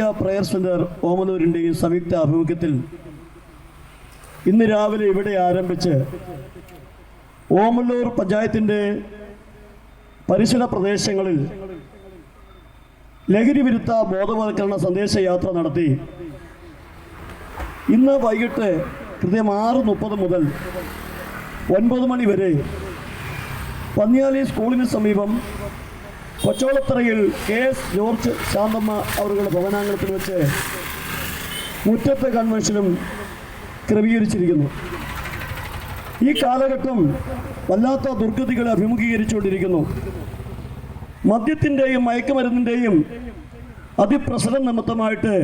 Philadelphia prayer centre ഓമനൂരിന്റെയും സംയുക്ത ആഭിമുഖ്യത്തിൽ ഇന്ന് രാവിലെ ഇവിടെ ആരംഭിച്ച് ഓമല്ലൂർ പഞ്ചായത്തിന്റെ പരിസര പ്രദേശങ്ങളിൽ ലഹരി വിരുദ്ധ ബോധവൽക്കരണ സന്ദേശയാത്ര നടത്തി. ഇന്ന് വൈകിട്ട് കൃത്യം ആറ് മുപ്പത് മുതൽ ഒൻപത് മണി വരെ പന്നിയാലി സ്കൂളിന് സമീപം കൊച്ചോളത്തറയിൽ കെ എസ് ജോർജ് ശാന്തമ്മ അവരുടെ ഭവനാംഗണത്തിൽ വെച്ച് മുറ്റത്തെ കൺവെൻഷനും ക്രമീകരിച്ചിരിക്കുന്നു. ഈ കാലഘട്ടം വല്ലാത്ത ദുർഗതികളെ അഭിമുഖീകരിച്ചുകൊണ്ടിരിക്കുന്നു. മദ്യത്തിന്റെയും മയക്കുമരുന്നിന്റെയും അതിപ്രസരം നിമിത്തമായിട്ട്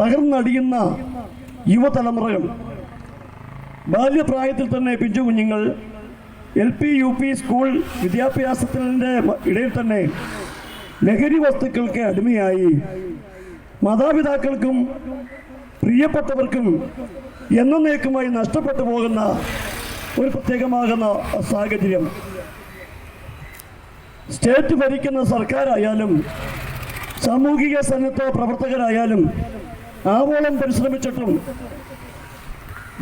തകർന്നടിയുന്ന യുവതലമുറകൾ. ബാല്യപ്രായത്തിൽ തന്നെ പിഞ്ചു കുഞ്ഞുങ്ങൾ L P U P school വിദ്യാഭ്യാസത്തിന്റെ ഇടയിൽ തന്നെ ലഹരി വസ്തുക്കൾക്ക് അടിമയായി. മാതാപിതാക്കൾക്കും പ്രിയപ്പെട്ടവർക്കും എന്നേക്കുമായി നഷ്ടപ്പെട്ടു പോകുന്ന ഒരു പ്രത്യേകമാകുന്ന സാഹചര്യം. സ്റ്റേറ്റ് ഭരിക്കുന്ന സർക്കാരായാലും സാമൂഹിക സന്നദ്ധ പ്രവർത്തകരായാലും ആവോളം പരിശ്രമിച്ചിട്ടും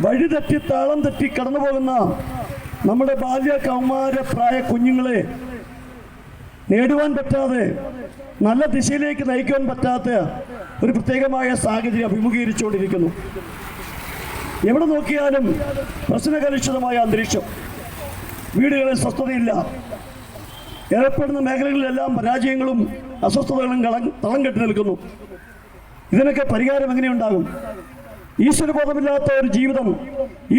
വഴിതെറ്റി താളം തെറ്റി കടന്നു പോകുന്ന നമ്മുടെ ബാല്യ കൗമാര പ്രായ കുഞ്ഞുങ്ങളെ നേടുവാൻ പറ്റാതെ നല്ല ദിശയിലേക്ക് നയിക്കുവാൻ പറ്റാത്ത ഒരു പ്രത്യേകമായ സാഹചര്യം അഭിമുഖീകരിച്ചുകൊണ്ടിരിക്കുന്നു. എവിടെ നോക്കിയാലും പ്രശ്നകലുഷിതമായ അന്തരീക്ഷം. വീടുകളിൽ സ്വസ്ഥതയില്ല. ഏർപ്പെടുന്ന മേഖലകളിലെല്ലാം പരാജയങ്ങളും അസ്വസ്ഥതകളും കളം തളം കെട്ടി നിൽക്കുന്നു. ഇതിനൊക്കെ പരിഹാരം എങ്ങനെയുണ്ടാകും? ഈശ്വരബോധമില്ലാത്ത ഒരു ജീവിതം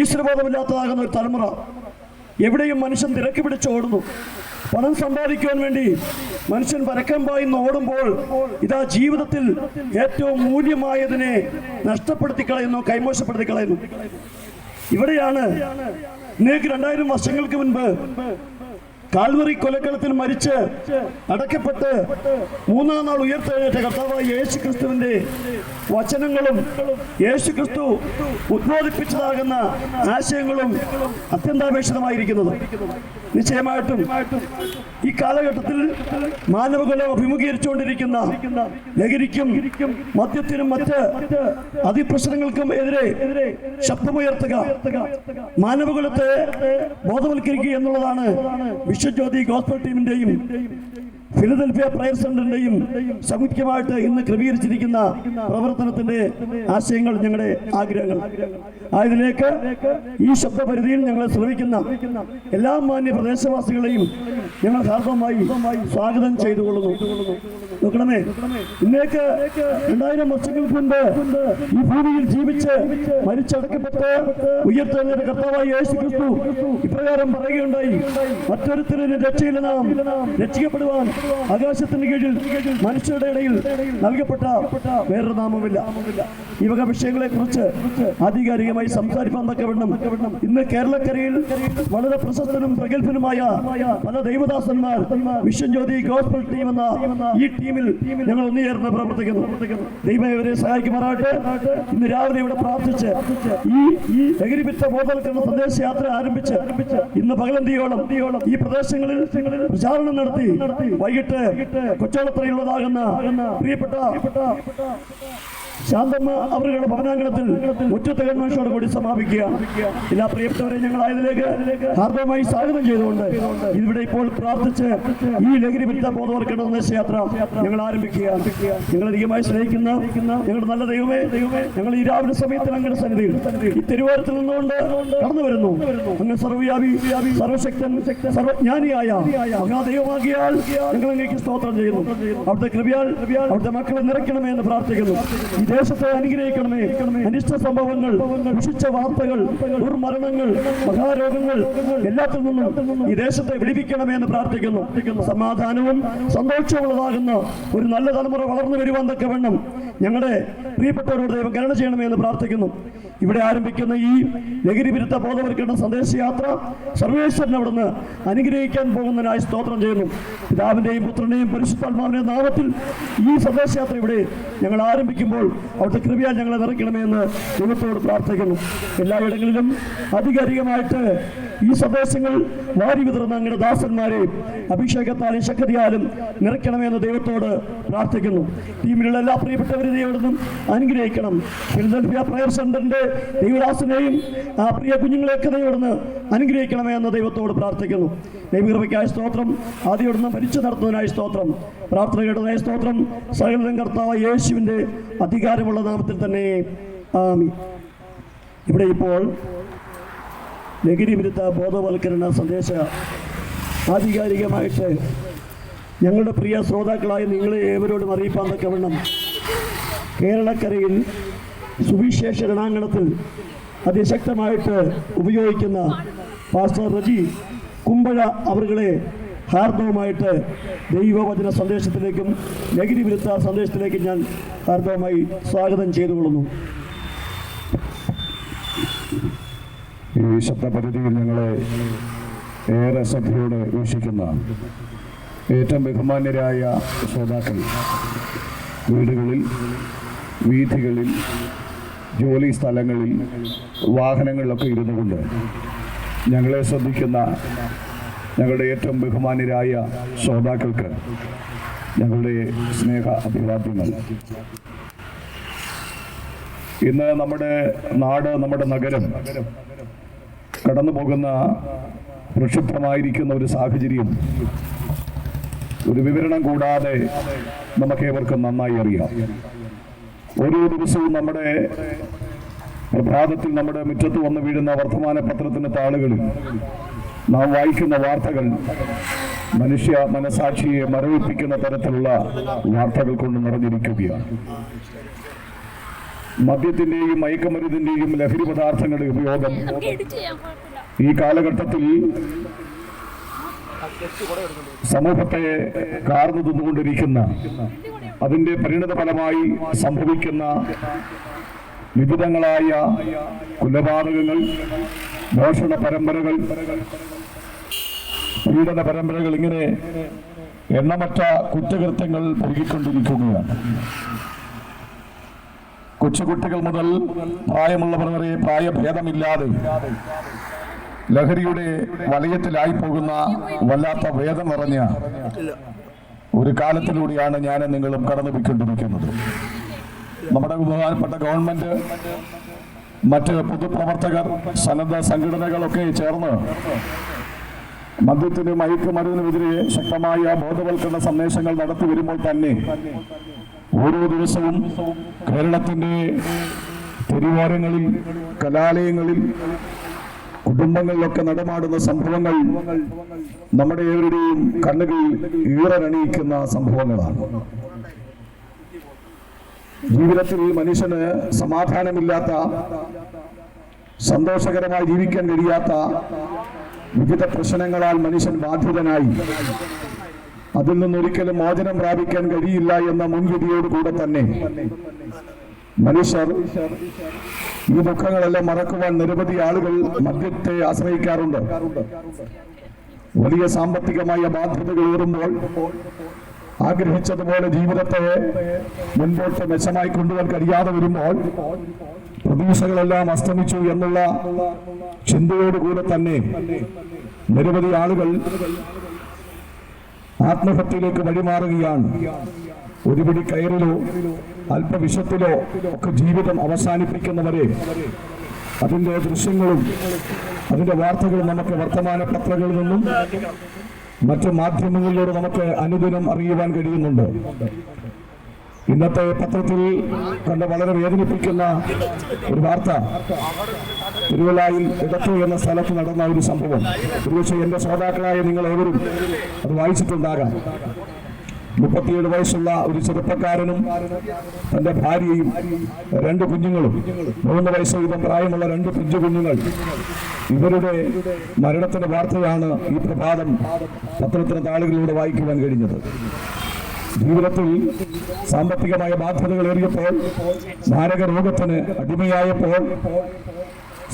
ഈശ്വരബോധമില്ലാത്തതാകുന്ന ഒരു തലമുറ എവിടെയും മനുഷ്യൻ തിരക്ക് പിടിച്ച് ഓടുന്നു. പണം സമ്പാദിക്കുവാൻ വേണ്ടി മനുഷ്യൻ പരക്കം പായുന്ന ഓടുമ്പോൾ ഇതാ ജീവിതത്തിൽ ഏറ്റവും മൂല്യമായതിനെ നഷ്ടപ്പെടുത്തി കളയുന്നു കൈമോശപ്പെടുത്തി കളയുന്നു. ഇവിടെയാണ് നിങ്ങൾക്ക് രണ്ടായിരം വർഷങ്ങൾക്ക് മുൻപ് കാൽവറി കൊലക്കളത്തിൽ മരിച്ച് അടക്കപ്പെട്ട് മൂന്നാം നാൾ ഉയർത്തെഴുന്നേറ്റ കർത്താവായ യേശു ക്രിസ്തുവിന്റെ വചനങ്ങളും യേശുക്രിസ്തു ഉദ്ബോധിപ്പിച്ചതാകുന്ന ആശയങ്ങളും അത്യന്താപേക്ഷിതമായിരിക്കുന്നത്. നിശ്ചയമായിട്ടും ഈ കാലഘട്ടത്തിൽ മാനവകുലം അഭിമുഖീകരിച്ചുകൊണ്ടിരിക്കുന്ന ലഹരിക്കും മദ്യത്തിനും മറ്റ് അതിപ്രശ്നങ്ങൾക്കും എതിരെ ശബ്ദമുയർത്തുക മാനവകുലത്തെ ബോധവൽക്കരിക്കുക എന്നുള്ളതാണ് വിശ്വജ്യോതി ഗോസ്ബൽ ടീമിന്റെയും ഫിലദൽഫിയ പ്രയർ സെന്ററിന്റെയും സംയുക്തമായിട്ട് ഇന്ന് ക്രമീകരിച്ചിരിക്കുന്ന പ്രവർത്തനത്തിന്റെ ആശയങ്ങൾ ഞങ്ങളുടെ ആഗ്രഹങ്ങൾ. ആയതിലേക്ക് ഈ ശബ്ദപരിധിയിൽ ഞങ്ങളെ ശ്രമിക്കുന്ന എല്ലാ മാന്യ പ്രദേശവാസികളെയും ഞങ്ങൾ ഹാർദമായി സ്വാഗതം ചെയ്തുകൊള്ളുന്നു. നോക്കണമേ ഇന്നേക്ക് രണ്ടായിരം വർഷങ്ങൾക്ക് മുൻപ് ഈ ഭൂമിയിൽ ജീവിച്ച് മരിച്ചടക്കപ്പെട്ട് ഉയർത്തെഴുന്നേറ്റ കർത്താവായ യേശു ക്രിസ്തു ഇപ്രകാരം പറയുകയുണ്ടായി. മറ്റൊരുത്തരും രക്ഷയില്ല നാം രക്ഷിക്കപ്പെടുവാൻ ആകാശത്തിന് കീഴിൽ മനുഷ്യരുടെ ഇടയിൽ നൽകപ്പെട്ട വേറൊരു നാമമില്ല ഈ വക വിഷയങ്ങളെ കുറിച്ച് ആധികാരികമായി സംസാരിക്കാൻ തക്കവണ്ണം ഇന്ന് കേരളക്കരയിൽ വളരെ പ്രശസ്തനും പ്രഗത്ഭനുമായ പല ദൈവദാസന്മാർ വിശ്വജ്യോതി ഗോസ്ബൽ ടീം എന്ന ഈ ടീമിൽ ഞങ്ങൾ ഒന്നുചേർന്ന് പ്രവർത്തിക്കുന്നു. ദൈവം ഇവരെ സഹായിക്കുമാറാകട്ടെ. ഇന്ന് രാവിലെ ഇവിടെ പ്രാർത്ഥിച്ച് ഈ ലഹരിപിത്ത ബോധവൽക്കരണ സന്ദേശയാത്ര ആരംഭിച്ച് ഇന്ന് പകലന്തിയോളം ഈ പ്രദേശങ്ങളിൽ പ്രചാരണം നടത്തി വൈകിട്ട് കൊച്ചോളത്തറയുള്ളതാകുന്ന പ്രിയപ്പെട്ട ശാന്തമ്മ അവരുടെ ഭവനാങ്കണത്തിൽ മുറ്റത്തെ കൺവെൻഷനോട് കൂടി സമാപിക്കുക. എല്ലാ പ്രിയപ്പെട്ടവരെ ഞങ്ങൾ ആയതിലേക്ക് ഹാർദവമായി സ്വാഗതം ചെയ്തുകൊണ്ട് ഇവിടെ ഇപ്പോൾ പ്രാർത്ഥിച്ച് ഈ ലഹരി വിരുദ്ധ ബോധവൽക്കരണ സന്ദേശയാത്ര ഞങ്ങൾ ആരംഭിക്കുക. ഞങ്ങൾ അധികമായി സ്നേഹിക്കുന്ന ഞങ്ങളുടെ നല്ല ദൈവമേ ദൈവമേ ഞങ്ങൾ ഈ രാവിലെ സമയത്ത് അങ്ങനെ സന്നിധിയിൽ ഈ തെരുവോരത്തിൽ നിന്നുകൊണ്ട് കടന്നു വരുന്നു. അങ്ങ് സർവവ്യാപി സർവശക്തൻ സർവജ്ഞാനിയായ മഹാദൈവമാകിയാൽ ഞങ്ങൾ അങ്ങേക്ക് സ്തോത്രം ചെയ്യുന്നു. അവിടുത്തെ കൃപയാൽ അവിടുത്തെ മക്കളെ നിറയ്ക്കണമേ എന്ന് പ്രാർത്ഥിക്കുന്നു. ദേശത്തെ അനുഗ്രഹിക്കണമേ. അനിഷ്ട സംഭവങ്ങൾ ദുഷിച്ച വാർത്തകൾ ദുർമരണങ്ങൾ മഹാരോഗങ്ങൾ എല്ലാത്തിൽ നിന്നും ഈ ദേശത്തെ വിടിപ്പിക്കണമേ എന്ന് പ്രാർത്ഥിക്കുന്നു. സമാധാനവും സന്തോഷമുള്ളതാകുന്ന ഒരു നല്ല തലമുറ വളർന്നു വരുവാൻ തക്കവണ്ണം വേണം ഞങ്ങളുടെ പ്രിയപ്പെട്ടവരോട് ദൈവം കരുണ ചെയ്യണമേ എന്ന് പ്രാർത്ഥിക്കുന്നു. ഇവിടെ ആരംഭിക്കുന്ന ഈ ലഹരി വിരുദ്ധ ബോധവൽക്കരണ സന്ദേശയാത്ര സർവേശ്വരൻ അവിടുന്ന് അനുഗ്രഹിക്കാൻ പോകുന്നതിനായി സ്തോത്രം ചെയ്യുന്നു. പിതാവിന്റെയും പുത്രനെയും പരിശുദ്ധാത്മാവിന്റെയും നാമത്തിൽ ഈ സന്ദേശയാത്ര ഇവിടെ ഞങ്ങൾ ആരംഭിക്കുമ്പോൾ അവിടുത്തെ കൃപയാൽ ഞങ്ങളെ നിറയ്ക്കണമെന്ന് ദൈവത്തോട് പ്രാർത്ഥിക്കുന്നു. എല്ലായിടങ്ങളിലും ആധികാരികമായിട്ട് ഈ സന്ദേശങ്ങൾ വാരി വിതർന്ന അങ്ങയുടെ ദാസന്മാരെ അഭിഷേകത്താലും ശക്തിയാലും നിറയ്ക്കണമെന്ന് ദൈവത്തോട് പ്രാർത്ഥിക്കുന്നു. ടീമിലുള്ള എല്ലാ പ്രിയപ്പെട്ടവരെയും അവിടുന്ന് അനുഗ്രഹിക്കണം. ഫിലദൽഫിയ പ്രയർ സെന്ററിന്റെ ദൈവദാസനെയും ആ പ്രിയ കുഞ്ഞുങ്ങളെയൊക്കെ ദൈവം അനുഗ്രഹിക്കണമേ എന്ന് ദൈവത്തോട് പ്രാർത്ഥിക്കുന്നു. ദൈവകൃപയ്ക്കായ സ്തോത്രം. ആദ്യം ഭരിച്ചു നടത്തുന്നതിനായ സ്തോത്രം. പ്രാർത്ഥന കേട്ടതായ സ്തോത്രം. സകലം കർത്താവ് യേശുവിന്റെ അധികാരമുള്ള നാമത്തിൽ തന്നെ ആമി ഇവിടെ ഇപ്പോൾ ലഹരി വിരുദ്ധ ബോധവൽക്കരണ സന്ദേശ ആധികാരികമായിട്ട് ഞങ്ങളുടെ പ്രിയ ശ്രോതാക്കളായ നിങ്ങളെ ഏവരോടും അറിയിപ്പാൻ തക്കവണ്ണം കേരളക്കരയിൽ സുവിശേഷ രണാങ്കണത്തിൽ അതിശക്തമായിട്ട് ഉപയോഗിക്കുന്ന പാസ്റ്റർ റജി കുമ്പഴ അവരുകളെ ഹാർദവുമായിട്ട് ദൈവവചന സന്ദേശത്തിലേക്കും ലഹരി വിരുദ്ധ സന്ദേശത്തിലേക്കും ഞാൻ ഹാർദവുമായി സ്വാഗതം ചെയ്തുകൊള്ളുന്നു. ഈ ശബ്ദപരിധിയിൽ ഞങ്ങളെ ഏറെ ശ്രദ്ധയോടെ വീക്ഷിക്കുന്ന ഏറ്റവും ബഹുമാന്യരായ ശ്രോതാക്കൾ വീടുകളിൽ വീഥികളിൽ ജോലി സ്ഥലങ്ങളിൽ വാഹനങ്ങളിലൊക്കെ ഇരുന്നു കൊണ്ട് ഞങ്ങളെ ശ്രദ്ധിക്കുന്ന ഞങ്ങളുടെ ഏറ്റവും ബഹുമാനരായ ശ്രോതാക്കൾക്ക് ഞങ്ങളുടെ സ്നേഹ അഭിവാദ്യങ്ങൾ. ഇന്ന് നമ്മുടെ നാട് നമ്മുടെ നഗരം കടന്നു പോകുന്ന പ്രക്ഷുബ്ധമായിരിക്കുന്ന ഒരു സാഹചര്യം ഒരു വിവരണം കൂടാതെ നമുക്കേവർക്കും നന്നായി അറിയാം. ഓരോ ദിവസവും നമ്മുടെ പ്രഭാതത്തിൽ നമ്മുടെ മുറ്റത്ത് വന്നു വീഴുന്ന വർത്തമാന പത്രത്തിന്റെ താളുകളിൽ നാം വായിക്കുന്ന വാർത്തകൾ മനുഷ്യ മനസാക്ഷിയെ മരവിപ്പിക്കുന്ന തരത്തിലുള്ള വാർത്തകൾ കൊണ്ട് നിറഞ്ഞിരിക്കുകയാണ്. മദ്യത്തിന്റെയും മയക്കമരുന്നിന്റെയും ലഹരി പദാർത്ഥങ്ങളുടെ ഉപയോഗം ഈ കാലഘട്ടത്തിൽ സമൂഹത്തെ കാർന്നു തിന്നുകൊണ്ടിരിക്കുന്ന അതിന്റെ പരിണിത ഫലമായി സംഭവിക്കുന്ന വിവിധങ്ങളായ കൊലപാതകങ്ങൾ മോഷണ പരമ്പരകൾ പീഡന പരമ്പരകൾ ഇങ്ങനെ എണ്ണമറ്റ കുറ്റകൃത്യങ്ങൾ പെരുകിക്കൊണ്ടിരിക്കുകയാണ്. കൊച്ചുകുട്ടികൾ മുതൽ പ്രായമുള്ളവർ വരെ പ്രായഭേദമില്ലാതെ ലഹരിയുടെ വലയത്തിലായി പോകുന്ന വല്ലാത്ത വേദം നിറഞ്ഞ ഒരു കാലത്തിലൂടെയാണ് ഞാൻ നിങ്ങളും കടന്നു പോയിക്കൊണ്ടിരിക്കുന്നത്. നമ്മുടെ ബഹുമാനപ്പെട്ട ഗവൺമെന്റ് മറ്റ് പൊതുപ്രവർത്തകർ സന്നദ്ധ സംഘടനകളൊക്കെ ചേർന്ന് മദ്യത്തിനും മയക്കുമരുന്നിനെതിരെ ശക്തമായ ബോധവൽക്കരണ സന്ദേശങ്ങൾ നടത്തി വരുമ്പോൾ തന്നെ ഓരോ ദിവസവും കേരളത്തിന്റെ തെരുവോരങ്ങളിൽ കലാലയങ്ങളിൽ കുടുംബങ്ങളിലൊക്കെ നടമാടുന്ന സംഭവങ്ങൾ നമ്മുടെ ഏവരുടെയും കണ്ണുകൾ ഈറനണിയിക്കുന്ന സംഭവങ്ങളാണ്. ജീവിതത്തിൽ മനുഷ്യന് സമാധാനമില്ലാത്ത സന്തോഷകരമായി ജീവിക്കാൻ കഴിയാത്ത വിവിധ പ്രശ്നങ്ങളാൽ മനുഷ്യൻ ബാധിതനായി. അതിൽ നിന്നൊരിക്കലും മോചനം പ്രാപിക്കാൻ കഴിയില്ല എന്ന മുൻവിധിയോടുകൂടെ തന്നെ. മനുഷ്യർ ഈ ദുഃഖങ്ങളെല്ലാം മറക്കുവാൻ നിരവധി ആളുകൾ മദ്യത്തെ ആശ്രയിക്കാറുണ്ട്. വലിയ സാമ്പത്തികമായ ബാധ്യതകൾ ഏറുമ്പോൾ ആഗ്രഹിച്ചതുപോലെ ജീവിതത്തെ മുൻപോട്ട് മെച്ചമായി കൊണ്ടുപോകാൻ കഴിയാതെ വരുമ്പോൾ പ്രതീക്ഷകളെല്ലാം അസ്തമിച്ചു എന്നുള്ള ചിന്തയോടുകൂടെ തന്നെ നിരവധി ആളുകൾ ആത്മഹത്യയിലേക്ക് വഴിമാറുകയാണ്. ഒരു പിടി കയറിലോ അല്പവിഷത്തിലോ ഒക്കെ ജീവിതം അവസാനിപ്പിക്കുന്നവരെ അതിന്റെ ദൃശ്യങ്ങളും അതിന്റെ വാർത്തകളും നമുക്ക് വർത്തമാന പത്രങ്ങളിൽ നിന്നും മറ്റ് മാധ്യമങ്ങളിലൂടെ നമുക്ക് അനുദിനം അറിയുവാൻ കഴിയുന്നുണ്ട്. ഇന്നത്തെ പത്രത്തിൽ കണ്ട വളരെ വേദനിപ്പിക്കുന്ന ഒരു വാർത്ത. തിരുവല്ലായിൽ ഇടത്തു എന്ന സ്ഥലത്ത് നടന്ന ഒരു സംഭവം. ഒരുപക്ഷെ എന്റെ ശ്രോതാക്കളായ നിങ്ങൾ ഏവരും അത് വായിച്ചിട്ടുണ്ടാകാം. മുപ്പത്തിയേഴ് വയസ്സുള്ള ഒരു ചെറുപ്പക്കാരനും തന്റെ ഭാര്യയും രണ്ട് കുഞ്ഞുങ്ങളും മൂന്ന് വയസ്സ് വീതം പ്രായമുള്ള രണ്ട് പിഞ്ചു കുഞ്ഞുങ്ങൾ. ഇവരുടെ മരണത്തിന്റെ വാർത്തയാണ് ഈ പ്രഭാതം പത്രത്തിന് താളുകളിലൂടെ വായിക്കുവാൻ കഴിഞ്ഞത്. ജീവിതത്തിൽ സാമ്പത്തികമായ ബാധ്യതകൾ ഏറിയപ്പോൾ മാരക രോഗത്തിന് അടിമയായപ്പോൾ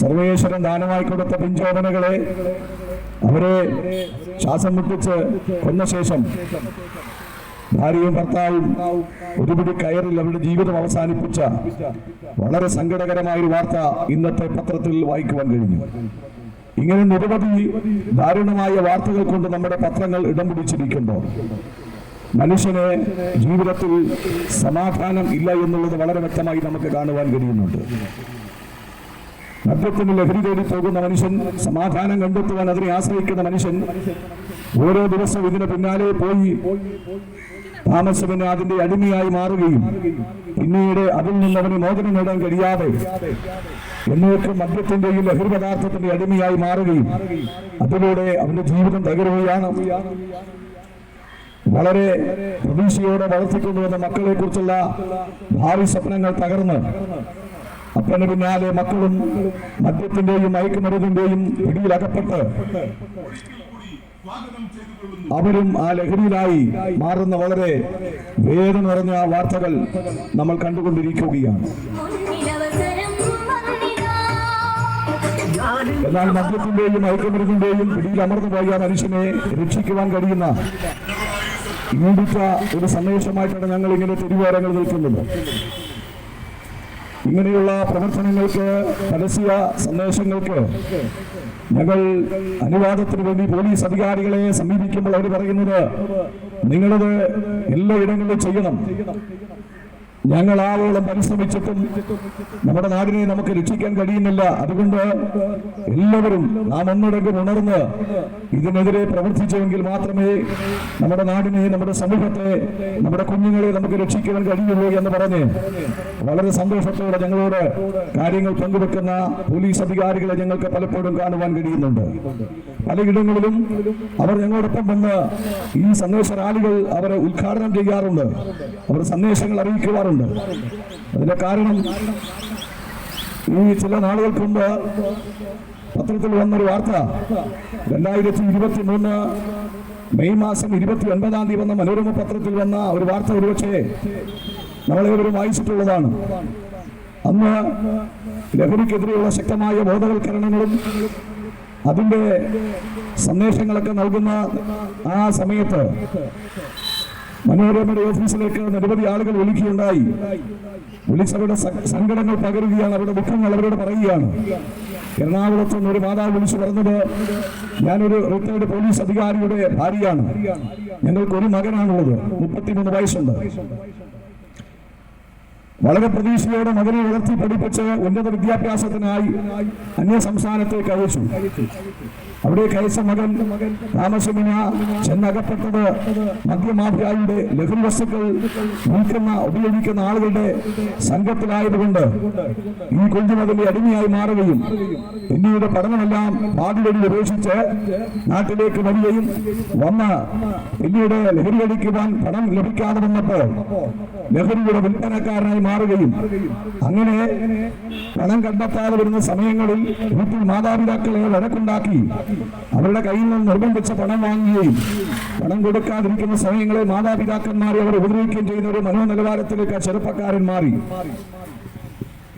സർവേശ്വരൻ ദാനമായി കൊടുത്ത പിഞ്ചോദനകളെ അവരെ ശ്വാസം മുട്ടിച്ച് കൊന്ന ശേഷം ഭാര്യയും ഭർത്താവും ഒരുപിടി കയറിൽ അവരുടെ ജീവിതം അവസാനിപ്പിച്ച വളരെ സങ്കടകരമായ ഒരു വാർത്ത ഇന്നത്തെ പത്രത്തിൽ വായിക്കുവാൻ കഴിഞ്ഞു. ഇങ്ങനെ നിരവധി ദാരുണമായ വാർത്തകൾ കൊണ്ട് നമ്മുടെ പത്രങ്ങൾ ഇടം പിടിച്ചിരിക്കുമ്പോൾ മനുഷ്യന് ജീവിതത്തിൽ സമാധാനം ഇല്ല എന്നുള്ളത് വളരെ വ്യക്തമായി നമുക്ക് കാണുവാൻ കഴിയുന്നുണ്ട്. മദ്യത്തിന് ലഹരി തേടി പോകുന്ന മനുഷ്യൻ സമാധാനം കണ്ടെത്തുവാൻ അതിനെ ആശ്രയിക്കുന്ന മനുഷ്യൻ ഓരോ ദിവസവും ഇതിന് പിന്നാലെ പോയി താമസത്തിന് അതിന്റെ അടിമയായി മാറുകയും പിന്നീട് അതിൽ നിന്ന് അവന് മോചനം നേടാൻ കഴിയാതെ എന്നേക്കും മദ്യത്തിന്റെയും ലഹരി പദാർത്ഥത്തിന്റെ അടിമയായി മാറുകയും അതിലൂടെ അവന്റെ ജീവിതം തകരുകയാണ്. വളരെ പ്രതീക്ഷയോടെ വളർത്തിക്കൊണ്ടുവന്ന മക്കളെ കുറിച്ചുള്ള ഭാവി സ്വപ്നങ്ങൾ തകർന്ന് അപ്പന് പിന്നാലെ മക്കളും മദ്യത്തിന്റെയും മയക്കുമരുന്നിന്റെയും പിടിയിലകപ്പെട്ട് അവരും ആ ലഹരിയിലായി മാറുന്ന വളരെ വേദന നിറഞ്ഞ വാർത്തകൾ നമ്മൾ കണ്ടുകൊണ്ടിരിക്കുകയാണ്. എന്നാൽ മദ്യത്തിന്റെയും ഐക്യമൃഗത്തിന്റെയും പിടിയിൽ അമർന്നു പോയ മനുഷ്യനെ രക്ഷിക്കുവാൻ കഴിയുന്ന ഈടിച്ച ഒരു സന്ദേശമായിട്ടാണ് ഞങ്ങൾ ഇങ്ങനെ തിരുവാരങ്ങൾ നിൽക്കുന്നത്. ഇങ്ങനെയുള്ള പ്രവർത്തനങ്ങൾക്ക് പരസ്യ സന്ദേശങ്ങൾക്ക് ഞങ്ങൾ അനുവാദത്തിന് വേണ്ടി പോലീസ് അധികാരികളെ സമീപിക്കുമ്പോൾ അവർ പറയുന്നത് നിങ്ങളത് എല്ലായിടങ്ങളിലും ചെയ്യണം. ഞങ്ങൾ ആവോളം പരിശ്രമിച്ചിട്ടും നമ്മുടെ നാടിനെ നമുക്ക് രക്ഷിക്കാൻ കഴിയുന്നില്ല. അതുകൊണ്ട് എല്ലാവരും നാം ഒന്നടങ്കം ഉണർന്ന് ഇതിനെതിരെ പ്രവർത്തിച്ചുവെങ്കിൽ മാത്രമേ നമ്മുടെ നാടിനെ നമ്മുടെ സമൂഹത്തെ നമ്മുടെ കുഞ്ഞുങ്ങളെ നമുക്ക് രക്ഷിക്കാൻ കഴിയുള്ളൂ എന്ന് പറഞ്ഞ് വളരെ സന്തോഷത്തോടെ ഞങ്ങളോട് കാര്യങ്ങൾ പങ്കുവെക്കുന്ന പോലീസ് അധികാരികളെ ഞങ്ങൾക്ക് പലപ്പോഴും കാണുവാൻ കഴിയുന്നുണ്ട്. പലയിടങ്ങളിലും അവർ ഞങ്ങളോടൊപ്പം വന്ന് ഈ സന്ദേശ റാലികൾ അവരെ ഉദ്ഘാടനം ചെയ്യാറുണ്ട്. അവർ സന്ദേശങ്ങൾ അറിയിക്കുവാറുണ്ട്. അതിന്റെ കാരണം ഈ ചില നാളുകൾക്ക് മുമ്പ് പത്രത്തിൽ വന്നൊരു വാർത്ത. രണ്ടായിരത്തി ഇരുപത്തി മൂന്ന് മെയ് മാസം ഇരുപത്തി ഒൻപതാം തീയതി വന്ന മനോരമ പത്രത്തിൽ വന്ന ഒരു വാർത്ത ഒരുപക്ഷെ നമ്മളേവരും വായിച്ചിട്ടുള്ളതാണ്. അന്ന് ലഹരിക്കെതിരെയുള്ള ശക്തമായ ബോധവൽക്കരണങ്ങളും അതിന്റെ സന്ദേശങ്ങളൊക്കെ നൽകുന്ന ആ സമയത്ത് മനോരമയുടെ ഓഫീസിലേക്ക് നിരവധി ആളുകൾ വിളിക്കുകയുണ്ടായി. വിളിച്ചവരുടെ സങ്കടങ്ങൾ പകരുകയാണ്. അവരുടെ ദുഃഖങ്ങൾ അവരോട് പറയുകയാണ്. എറണാകുളത്ത് നിന്ന് ഒരു മാതാവ് വിളിച്ചു പറഞ്ഞത് ഞാനൊരു റിട്ടയർഡ് പോലീസ് അധികാരിയുടെ ഭാര്യയാണ്. ഞങ്ങൾക്ക് ഒരു മകനാണുള്ളത്. മുപ്പത്തിമൂന്ന് വയസ്സുണ്ട്. വളരെ പ്രതീക്ഷയോടെ മകനെ ഉയർത്തി പഠിപ്പിച്ച് ഉന്നത വിദ്യാഭ്യാസത്തിനായി അന്യ സംസ്ഥാനത്തേക്ക് അയച്ചു. അവിടേക്ക് അയച്ച മകൻ താമസമിന ചെന്നകപ്പെട്ടത് മദ്യമാഫിയായുടെ ലഘു വസ്തുക്കൾ വിൽക്കുന്ന ഉപയോഗിക്കുന്ന ആളുകളുടെ സംഘത്തിലായതുകൊണ്ട് ഈ കുഞ്ഞുമതിന്റെ അടിമയായി മാറുകയും പിന്നീട് പഠനമെല്ലാം പാതിവഴി ഉപേക്ഷിച്ച് നാട്ടിലേക്ക് വരികയും വന്ന് പിന്നീട് ലഹരി അടിക്കുവാൻ പണം ലഭിക്കാതെ വന്നപ്പോൾ ലഹരിയുടെ വിൽപ്പനക്കാരനായി മാറുകയും അങ്ങനെ പണം കണ്ടെത്താതെ വരുന്ന സമയങ്ങളിൽ വീട്ടിൽ മാതാപിതാക്കളെ വഴക്കുണ്ടാക്കി അവരുടെ കയ്യിൽ നിന്ന് നിർബന്ധിച്ച പണം വാങ്ങുകയും പണം കൊടുക്കാതിരിക്കുന്ന സമയങ്ങളെ മാതാപിതാക്കന്മാരെ അവർ ഉപദ്രവിക്കുകയും ചെയ്യുന്ന ഒരു മനോനിലവാരത്തിലേക്ക് ആ ചെറുപ്പക്കാരൻ മാറി.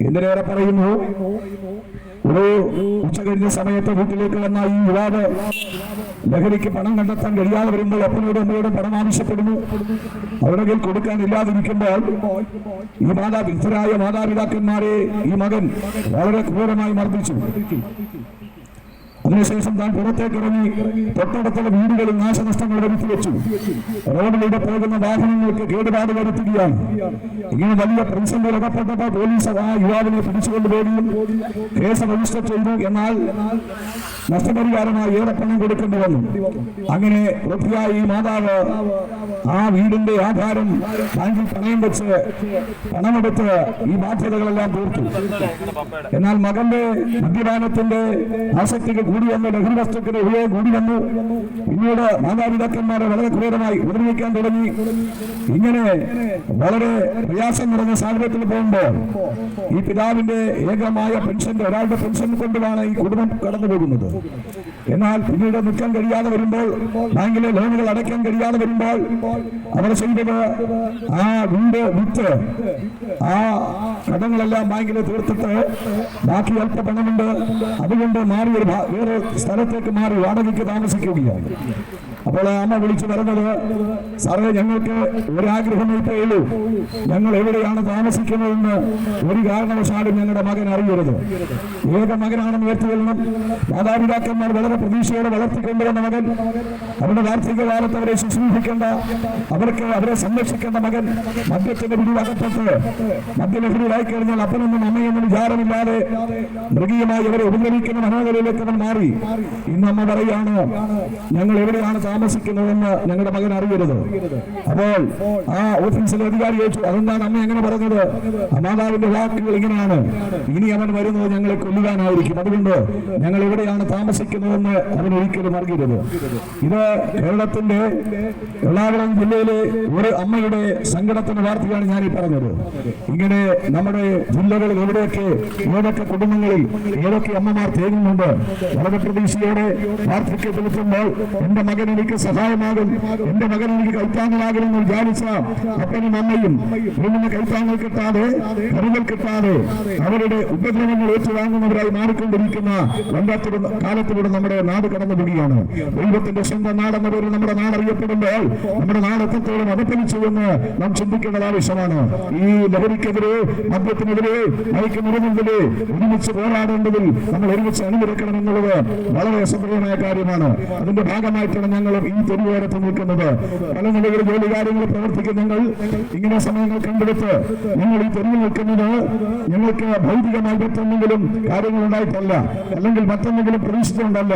എന്തിനേറെ പറയുന്നു? ഒരു ഉച്ച കഴിഞ്ഞ സമയത്ത് വീട്ടിലേക്ക് വന്ന ഈ യുവാവ് ലഹരിക്ക് പണം കണ്ടെത്താൻ കഴിയാതെ വരുമ്പോൾ അപ്പനോടും അമ്മയോടും പണം ആവശ്യപ്പെടുന്നു. അവരുടെ കയ്യിൽ കൊടുക്കാൻ ഇല്ലാതിരിക്കുമ്പോൾ ഈ മാതാ വിദ്ധരായ മാതാപിതാക്കന്മാരെ ഈ മകൻ വളരെ ക്രൂരമായി മർദ്ദിച്ചു. അതിനുശേഷം താൻ പുറത്തേക്ക് ഇറങ്ങി തൊട്ടടുത്തുള്ള വീടുകളിൽ നാശനഷ്ടങ്ങൾ വരുത്തി വെച്ചു റോഡിലൂടെ പോകുന്ന വാഹനങ്ങൾക്ക് കേടുപാട് വരുത്തുകയാണ്. ഇങ്ങനെ വലിയ പ്രതിസന്ധിയിൽ അകപ്പെട്ടപ്പോൾ പോലീസ് ആ യുവാവിനെ പിടിച്ചുകൊണ്ടുപോകുകയും കേസ് രജിസ്റ്റർ ചെയ്തു. എന്നാൽ നഷ്ടപരിഹാരമായി ഏറെ പണം കൊടുക്കേണ്ടി വന്നു. അങ്ങനെ വൃത്തിയായി മാതാവ് ആ വീടിന്റെ ആധാരം ബാങ്കിൽ പണയം വെച്ച് പണമെടുത്ത് ഈ ബാധ്യതകളെല്ലാം തീർത്തു. എന്നാൽ മകന്റെ മദ്യപാനത്തിന്റെ ആസക്തിക്ക് കൂടി വന്നു ലഹരി വസ്തുക്കളുടെ ഉപയോഗം കൂടി വന്നു. പിന്നീട് മാതാപിതാക്കന്മാരെ വളരെ ക്രൂരമായി ഉപദ്രവിക്കാൻ തുടങ്ങി. ഇങ്ങനെ വളരെ പ്രയാസം നിറഞ്ഞ സാഹചര്യത്തിൽ പോകുമ്പോൾ ഈ പിതാവിന്റെ ഏകമായ പെൻഷന്റെ ഒരാളുടെ പെൻഷൻ കൊണ്ടുമാണ് ഈ കുടുംബം കടന്നു പോകുന്നത്. എന്നാൽ പിന്നീട് നിൽക്കാൻ കഴിയാതെ വരുമ്പോൾ ബാങ്കിലെ ലോണുകൾ അടയ്ക്കാൻ കഴിയാതെ വരുമ്പോൾ അവർ ചെയ്തത് ആ വീട് വിറ്റ് ആ കടങ്ങളെല്ലാം ബാങ്കിൽ തീർത്തിട്ട് ബാക്കി അല്പ പണമുണ്ട്. അതുകൊണ്ട് മാറിയൊരു വേറെ സ്ഥലത്തേക്ക് മാറി വാടകയ്ക്ക് താമസിക്കുകയാണ്. അപ്പോൾ അമ്മ വിളിച്ചു പറഞ്ഞത് സാറേ ഞങ്ങൾക്ക് ഒരാഗ്രഹമേ ഉള്ളൂ. ഞങ്ങൾ എവിടെയാണ് താമസിക്കുന്നതെന്ന് ഒരു കാരണവശാലും ഞങ്ങളുടെ മകൻ അറിയരുത്. ഏക മകനാണെന്ന് ഉയർത്തിക്കൊള്ളണം മാതാപിതാക്കന്മാർ വളരെ പ്രതീക്ഷയോടെ വളർത്തിക്കൊണ്ടുവന്ന മകൻ അവരുടെ വാർദ്ധക്യ കാലത്ത് അവരെ ശുശ്രൂഷിക്കേണ്ട അവർക്ക് അവരെ സംരക്ഷിക്കേണ്ട മകൻ മദ്യത്തിന്റെ പിടിവകപ്പെട്ട് മദ്യലഹരിയിലായി കഴിഞ്ഞാൽ അപ്പനൊന്നും അമ്മയൊന്നും വിചാരമില്ലാതെ മൃഗീയമായി അവരെ ഉപദ്രവിക്കുന്ന മനോഹരയിലേക്ക് അവൻ മാറി. ഇന്ന് അമ്മ പറയാണ് ഞങ്ങൾ എവിടെയാണ് താമസിക്കുന്നതെന്ന് ഞങ്ങളുടെ മകൻ അറിയരുത്. അപ്പോൾ ആ ഓഫീസിലെ അധികാരി ചോദിച്ചു അതെന്താണ് അമ്മ എങ്ങനെ പറഞ്ഞത്? അമാതാവിന്റെ മാതാവിന്റെ വാക്കുകൾ ഇങ്ങനെയാണ്. ഇനി അവൻ വരുന്നത് ഞങ്ങളെ കൊല്ലുവാനായിരിക്കും. അതുകൊണ്ട് ഞങ്ങൾ എവിടെയാണ് താമസിക്കുന്നതെന്ന് അവൻ ഒരിക്കലും അറിയരുത്. ഇത് കേരളത്തിന്റെ എറണാകുളം ജില്ലയിലെ ഒരു അമ്മയുടെ സങ്കടത്തിന്റെ വാർത്തയാണ് ഞാൻ ഈ പറഞ്ഞത്. ഇങ്ങനെ നമ്മുടെ ജില്ലകളിൽ എവിടെയൊക്കെ ഏതൊക്കെ കുടുംബങ്ങളിൽ ഏതൊക്കെ അമ്മമാർ തേങ്ങുന്നുണ്ട് വളരെ പ്രതീക്ഷയോടെ വാർദ്ധക്യത്തിലെത്തുമ്പോൾ എന്റെ മകൻ എനിക്ക് സഹായമാകും. എന്റെ മകൻ എനിക്ക് കൈത്താങ്ങലാകുമെന്ന് വിചാരിച്ച അപ്പനും അമ്മയും ഭൂമിന് കൈത്താങ്ങൽ കിട്ടാതെ കരുതൽ കിട്ടാതെ അവരുടെ ഉപദ്രവങ്ങൾ ഏറ്റുവാങ്ങുന്നവരായി മാറിക്കൊണ്ടിരിക്കുന്ന രണ്ടാമത്തെ കാലത്തിലൂടെ നമ്മുടെ നാട് കടന്നു പോവുകയാണ്. ദൈവത്തിന്റെ സ്വന്തം നാടെന്ന പേരിൽ നമ്മുടെ നാട് അറിയപ്പെടുമ്പോൾ നമ്മുടെ നാട് എത്രത്തോളം അതപ്പലിച്ചു എന്ന് നാം ചിന്തിക്കേണ്ടത് ആവശ്യമാണ്. ഈ ലഹരിക്കെതിരെ മദ്യത്തിനെതിരെ മയക്കുമരുന്നെതിരെ ഒരുമിച്ച് പോരാടേണ്ടതിൽ നമ്മൾ ഒരുമിച്ച് അണിനിരക്കണം എന്നുള്ളത് വളരെ അസംഭവമായ കാര്യമാണ്. അതിന്റെ ഭാഗമായിട്ടാണ് ഞങ്ങൾ ഈ തെരുവോരത്ത് നിൽക്കുന്നത്. പല നിലകളിൽ ജോലി കാര്യങ്ങൾ പ്രവർത്തിക്കുന്ന ഞങ്ങൾ ഇങ്ങനെ സമയങ്ങൾ കണ്ടെടുത്ത് നിങ്ങൾ ഈ തെരുവിൽ നിൽക്കുന്നത് ഞങ്ങൾക്ക് ഭൗതികമായി മറ്റെന്തെങ്കിലും കാര്യങ്ങൾ ഉണ്ടായിട്ടല്ല അല്ലെങ്കിൽ മറ്റെന്തെങ്കിലും പ്രതീക്ഷിച്ചുകൊണ്ടല്ല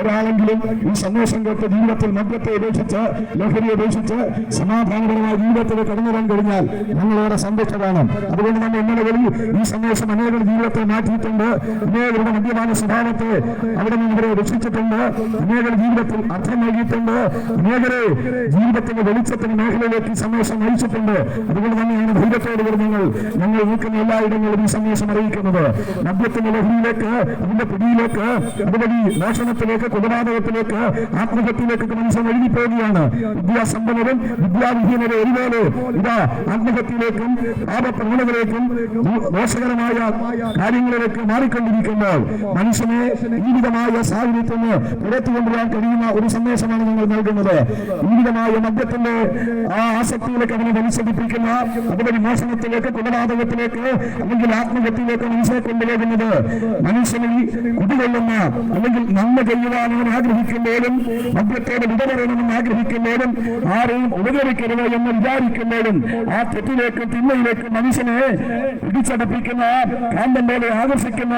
ഒരാളെങ്കിലും ഈ സന്തോഷം കേട്ട് ജീവിതത്തിൽ മദ്യത്തെ ഉപേക്ഷിച്ച് ലഹരിയെ ഉപേക്ഷിച്ച് സമാധാനപരമായ ജീവിതത്തിൽ കടന്നു വരാൻ കഴിഞ്ഞാൽ ഞങ്ങളേറെ സന്തോഷമാണ് അതുകൊണ്ട് തന്നെ ഇന്നലകളിൽ ഈ സന്ദേശം അനേകം ജീവിതത്തെ മാറ്റിയിട്ടുണ്ട്. അനേകരുടെ മദ്യപാന സ്വഭാവത്തെ അവിടെ നിന്ന് ഇവരെ രക്ഷിച്ചിട്ടുണ്ട് അനേകർ ജീവിതത്തിൽ അർത്ഥം നൽകിയിട്ടുണ്ട് അനേകരെ ജീവിതത്തിന്റെ വെളിച്ചത്തിന്റെ മേഖലയിലേക്ക് ഈ സന്ദേശം നയിച്ചിട്ടുണ്ട് അതുകൊണ്ട് തന്നെയാണ് ധൈര്യത്തോട് കൂടി ഞങ്ങൾ നിൽക്കുന്ന എല്ലായിടങ്ങളിലും ഈ സന്ദേശം അറിയിക്കുന്നത്. മദ്യത്തിന്റെ ലഹരിയിലേക്ക് അതിന്റെ പിടിയിലേക്ക് അതുവഴി മോഷണത്തിലേക്ക് കൊലപാതകത്തിലേക്ക് ആത്മഹത്യയിലേക്ക് മനുഷ്യൻ എഴുതിപ്പോവുകയാണ് വിദ്യാസമ്പന്നരും വിദ്യാവിഹീനരെ ഒരുപോലെ ഇതാ ആത്മഹത്യയിലേക്കും പാപപ്രവണതയിലേക്കും ദോഷകരമായ കാര്യങ്ങളിലേക്ക് മാറിക്കൊണ്ടിരിക്കുമ്പോൾ മനുഷ്യനെ ജീവിതമായ സാഹചര്യത്തിന് പുറത്തു കഴിയുന്ന ഒരു സന്ദേശമാണ് ഞങ്ങൾ നൽകുന്നത് ജീവിതമായ മദ്യത്തിന്റെ ആ ആസക്തിയിലേക്ക് അവനെ വലിച്ചടിപ്പിക്കുന്ന അതുവഴി മോഷണത്തിലേക്ക് കൊലപാതകത്തിലേക്ക് അല്ലെങ്കിൽ ആത്മഹത്യയിലേക്ക് മനുഷ്യനെ കൊണ്ടുപോകുന്നത്. മനുഷ്യനിൽ കുടികൊള്ളുന്ന അല്ലെങ്കിൽ നന്മ ചെയ്യുവാൻ അവൻ ആഗ്രഹിക്കുമ്പോഴും മദ്യത്തോട് വിട പറയണമെന്ന് ആഗ്രഹിക്കുമ്പോഴും ആരെയും ഉപകരിക്കരുത് എന്ന് വിചാരിക്കുമ്പോഴും ആ തെറ്റിലേക്കും തിന്മയിലേക്കും മനുഷ്യനെ പിടിച്ചടപ്പിക്കുന്ന കാന്തം പോലെ ആകർഷിക്കുന്ന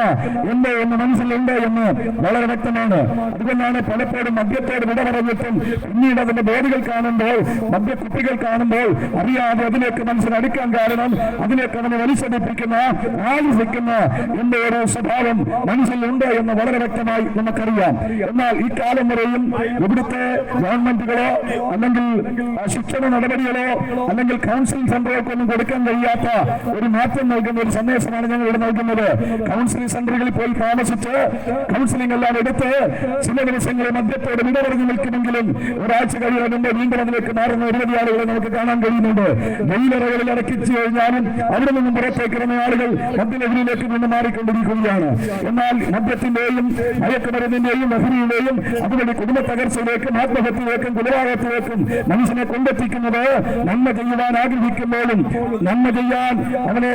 ഉണ്ട് എന്ന് മനസ്സിലുണ്ട് എന്ന് വളരെ വ്യക്തമാണ്. അതുകൊണ്ടാണ് പലപ്പോഴും മദ്യത്തോട് വിട പറഞ്ഞിട്ടും പിന്നീട് അതിന്റെ ബോഡികൾ കാണുമ്പോൾ മദ്യക്കുപ്പികൾ കാണുമ്പോൾ അറിയാതെ അതിലേക്ക് മനസ്സിലടിക്കാൻ കാരണം അതിലേക്ക് അവനെ വലിച്ചടിപ്പിക്കുന്ന ആകർഷിക്കുന്ന എന്റെ ഒരു സ്വഭാവം മനസ്സിലുണ്ട് എന്ന് വളരെ വ്യക്തമായി നമുക്കറിയാം. എന്നാൽ ഈ കാലം വരെയും ഇവിടുത്തെ ഗവൺമെന്റുകളോ അല്ലെങ്കിൽ ശിക്ഷണ നടപടികളോ അല്ലെങ്കിൽ കൗൺസിലിംഗ് സെന്ററുകൾക്ക് ഒന്നും കൊടുക്കാൻ കഴിയാത്ത ഒരു മാറ്റം നൽകുന്ന ഒരു സന്ദേശമാണ് ഞങ്ങൾ ഇവിടെ നൽകുന്നത്. കൗൺസിലിംഗ് സെന്ററുകളിൽ പോയി താമസിച്ച് കൗൺസിലിംഗ് എല്ലാം എടുത്ത് ചില ദിവസങ്ങളിൽ മദ്യത്തോട് വിട പറഞ്ഞു നിൽക്കുമെങ്കിലും ഒരാഴ്ച കഴിയാൻ വീണ്ടും അതിലേക്ക് മാറുന്ന നിരവധി ആളുകളെ നമുക്ക് കാണാൻ കഴിയുന്നുണ്ട്. വെയിലറകളിൽ ഇറക്കിച്ചു കഴിഞ്ഞാലും അവിടെ നിന്നും പുറത്തേക്ക് ഇറങ്ങിയ ആളുകൾ മദ്യലഹരിയിലേക്ക് നിന്ന് മാറിക്കൊണ്ടിരിക്കുകയാണ്. എന്നാൽ മദ്യത്തിന്റെയും മയക്കുമരുന്നിന്റെയും ലഹരിയുടെയും അതുവഴി കുടുംബ തകർച്ചയിലേക്കും ആത്മഹത്യയിലേക്കും കുലവാഹത്തിലേക്കും മനുഷ്യനെ കൊണ്ടെത്തിക്കുന്നത് നന്മ ചെയ്യുവാൻ ആഗ്രഹിക്കുമ്പോഴും നന്മ ചെയ്യാൻ അവനെ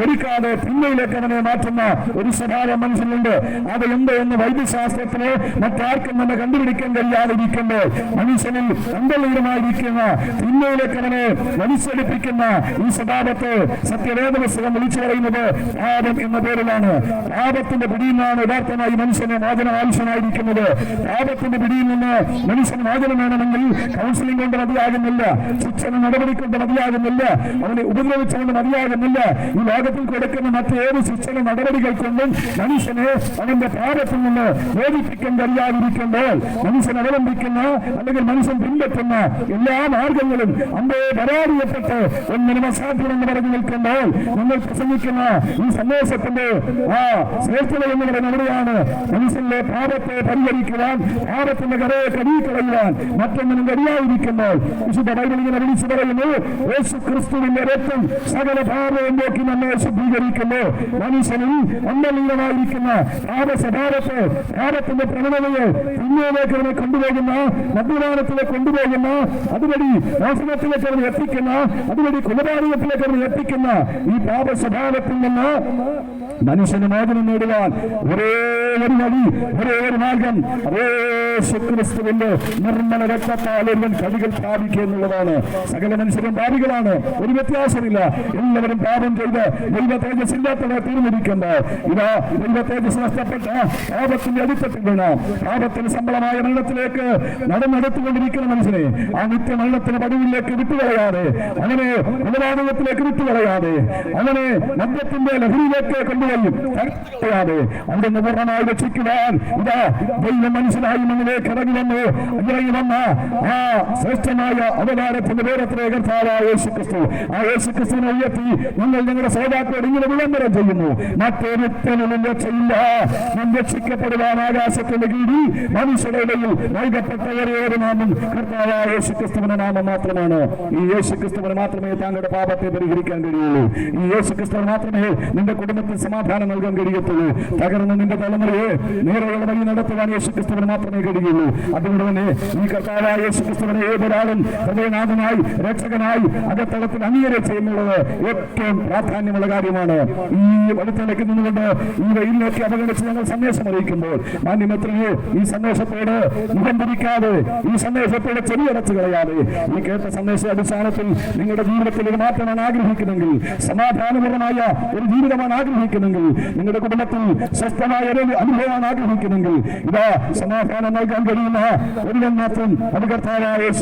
ഒരുക്കാതെ തിന്മയിലേക്ക് അവനെ മാറ്റുന്ന ഒരു സ്വഭാവം മനസ്സിലുണ്ട് അത് എന്ത് എന്ന് വൈദ്യശാസ്ത്രത്തിന് മറ്റാർക്കും തന്നെ കണ്ടുപിടിക്കാൻ കഴിയാതിരിക്കെ പരിഹരിക്കുമ്പോൾ മനുഷ്യനിൽ അന്തലീനമായിരിക്കുന്ന തിന്മയിലേക്ക് അവനെ വലിച്ചെടുപ്പിക്കുന്ന ഈ സ്വഭാവത്തെ സത്യവേദ പുസ്തകം വിളിച്ചു പറയുന്നത് പാപം എന്ന പേരിലാണ്. പാപത്തിന്റെ പിടിയിൽ നിന്നാണ് യഥാർത്ഥമായി മനുഷ്യന് മോചനം ആവശ്യമായിരിക്കുന്നത്. പാപത്തിന്റെ പിടിയിൽ നിന്ന് മനുഷ്യന് മോചനം വേണമെങ്കിൽ കൗൺസിലിംഗ് കൊണ്ട് മതിയാകുന്നില്ല ശിക്ഷണ നടപടി കൊണ്ട് മതിയാകുന്നില്ല അവനെ ഉപദ്രവിച്ചുകൊണ്ട് മതിയാകുന്നില്ല. ഈ ലോകത്തിൽ കൊടുക്കുന്ന മറ്റേത് ശിക്ഷണ നടപടികൾ കൊണ്ടും മനുഷ്യനെ അവന്റെ പാപത്തിൽ നിന്ന് മോചിപ്പിക്കാൻ കഴിയാതിരിക്കുമ്പോൾ മനുഷ്യൻ അവലംബിക്കുന്ന അല്ലെങ്കിൽ മനുഷ്യൻ പിൻപറ്റുന്ന. എല്ലാ മാർഗങ്ങളും അമ്പയെ പരാജയപ്പെട്ട് ഒന്നിനും അസാധ്യമെന്ന് പറഞ്ഞു നിൽക്കുമ്പോൾ നമ്മൾ പ്രസംഗിക്കുന്ന ഈ സന്ദേശത്തിന്റെ ആ ശ്രേഷ്ഠത എന്ന് പറയുന്ന എവിടെയാണ്? മനുഷ്യന്റെ പാപത്തെ പരിഹരിക്കുവാൻ പാപത്തിന്റെ കരയെ കടിക്കളയുവാൻ മറ്റൊന്നിനും കഴിയാതിരിക്കുമ്പോൾ വിശുദ്ധ ബൈബിളിങ്ങനെ വിളിച്ചു പറയുന്നു യേശു ക്രിസ്തുവിന്റെ രക്തം സകല പാപവും നോക്കി നമ്മെ ശുദ്ധീകരിക്കുന്നു. മനുഷ്യനിൽ അന്നലീനമായിരിക്കുന്ന പാപ സ്വഭാവത്തെ പാപത്തിന്റെ പ്രവണതയെ പിന്നീടേക്ക് അവനെ കൊണ്ടുപോകുന്ന. മദ്യപാനത്തിലേക്ക് കൊണ്ടുപോകുന്ന അതുവഴി മോഷണത്തിലേക്ക് അവർ എത്തിക്കുന്ന അതുവഴി കൊലപാതകത്തിലേക്ക് അവർ എത്തിക്കുന്ന ഈ പാപ സ്വഭാവത്തിൽ നിന്ന് മനുഷ്യന് മോചനം നേടുവാൻ ഒരേ ഒരു വഴി ഒരേ ഒരു മാർഗം. അതേ ക്രിസ്തുവിന്റെ നിർമ്മല രക്തത്താൽ ഒരുവൻ കടികൾ പ്രാപിക്കുക എന്നുള്ളതാണ്. സകല മനുഷ്യരും പാപികളാണ് ഒരു വ്യത്യാസമില്ല. എല്ലാവരും പാപം ചെയ്ത് ദൈവ തേജസ് ഇല്ലാത്തവരെ തീർന്നിരിക്കുന്നത് ഇതാ ദൈവ തേജസ് നഷ്ടപ്പെട്ട പാപത്തിന്റെ അടിത്തട്ടിൽ വീണാം. പാപത്തിന് സമ്പളമായ മരണത്തിലേക്ക് നടന്നെടുത്തുകൊണ്ടിരിക്കുന്ന മനുഷ്യനെ ആ നിത്യ മരണത്തിന് പടിവിലേക്ക് വിട്ടുകളയാതെ അവനെ കൊലപാതകത്തിലേക്ക് വിട്ടുകളയാതെ അങ്ങനെ മദ്യത്തിന്റെ ലഹരിയിലേക്ക് കൊണ്ടുപോയി തകർക്കാതെ അവിടെ പൂർണമായി രക്ഷിക്കുവാൻ ഇതാ ദൈവം മനുഷ്യനായി മണ്ണിലേക്ക് ഇറങ്ങി വന്നു. ഇറങ്ങി വന്ന ആ ശ്രേഷ്ഠമായ അവതാരത്തിന്റെ പേരത്രേ കർത്താവായ യേശു ക്രിസ്തു ആ യേശു ക്രിസ്തുവിനെ ഉയർത്തി നിങ്ങൾ ഞങ്ങളുടെ സേതാക്കളോട് ഇങ്ങനെ വിളംബരം ചെയ്യുന്നു. മറ്റൊരുത്തനും രക്ഷയില്ല. ഞാൻ രക്ഷിക്കപ്പെടുവാൻ ആകാശത്തിന്റെ കീഴിൽ മനുഷ്യരുടെ ഇടയിൽ നൽകപ്പെട്ട ഒരേ നാമം കർത്താവായ യേശു ക്രിസ്തുവിന്റെ നാമം മാത്രമാണ്. ഈ യേശു ക്രിസ്തുവിന് മാത്രമേ താങ്കളുടെ പാപത്തെ പരിഹരിക്കാൻ കഴിയുള്ളൂ. ഈ യേശു ക്രിസ്തുവിന് മാത്രമേ നിന്റെ കുടുംബത്തിൽ സമാധാനം നൽകാൻ കഴിയത്തുള്ളൂ. തകർന്ന നിന്റെ തലമുറയെ നേരെയുള്ള വഴി നടത്തുവാൻ യേശു ക്രിസ്തുവിന് മാത്രമേ കഴിയുള്ളൂ. അതുകൊണ്ട് തന്നെ ഈ കർത്താവായ യേശു ക്രിസ്തുവിനെ ഏതൊരാളും ഹൃദയനാഥനായി രക്ഷകനായി അകത്തളത്തിൽ അംഗീകരിച്ച് എന്നുള്ളത് ഏറ്റവും പ്രാധാന്യമുള്ള കാര്യമാണ്. ഈ അടുത്തിലേക്ക് നിന്നുകൊണ്ട് ഈ വെയിലിലേക്ക് അവഗണിച്ച് ഞങ്ങൾ സന്ദേശം അറിയിക്കുമ്പോൾ മാന്യമത്രയെ ഈ സന്ദേശത്തോട് മുഖം പിടിക്കാതെ ഈ സന്ദേശത്തോട് ചെവിയടച്ചു കളയാതെ ഈ കേട്ട സന്ദേശ അടിസ്ഥാനത്തിൽ നിങ്ങളുടെ ജീവിതത്തിൽ ഒരു മാറ്റമാണ് ആഗ്രഹിക്കുന്നെങ്കിൽ സമാധാനപരമായ ഒരു ജീവിതമാണ് ആഗ്രഹിക്കുന്നെങ്കിൽ നിങ്ങളുടെ കുടുംബത്തിൽ സ്വസ്ഥമായ ഒരു അനുഭവമാണ് ആഗ്രഹിക്കുന്നെങ്കിൽ ഇതാ സമാധാനം നൽകാൻ കഴിയുന്ന ഒരിടം മാത്രം അത്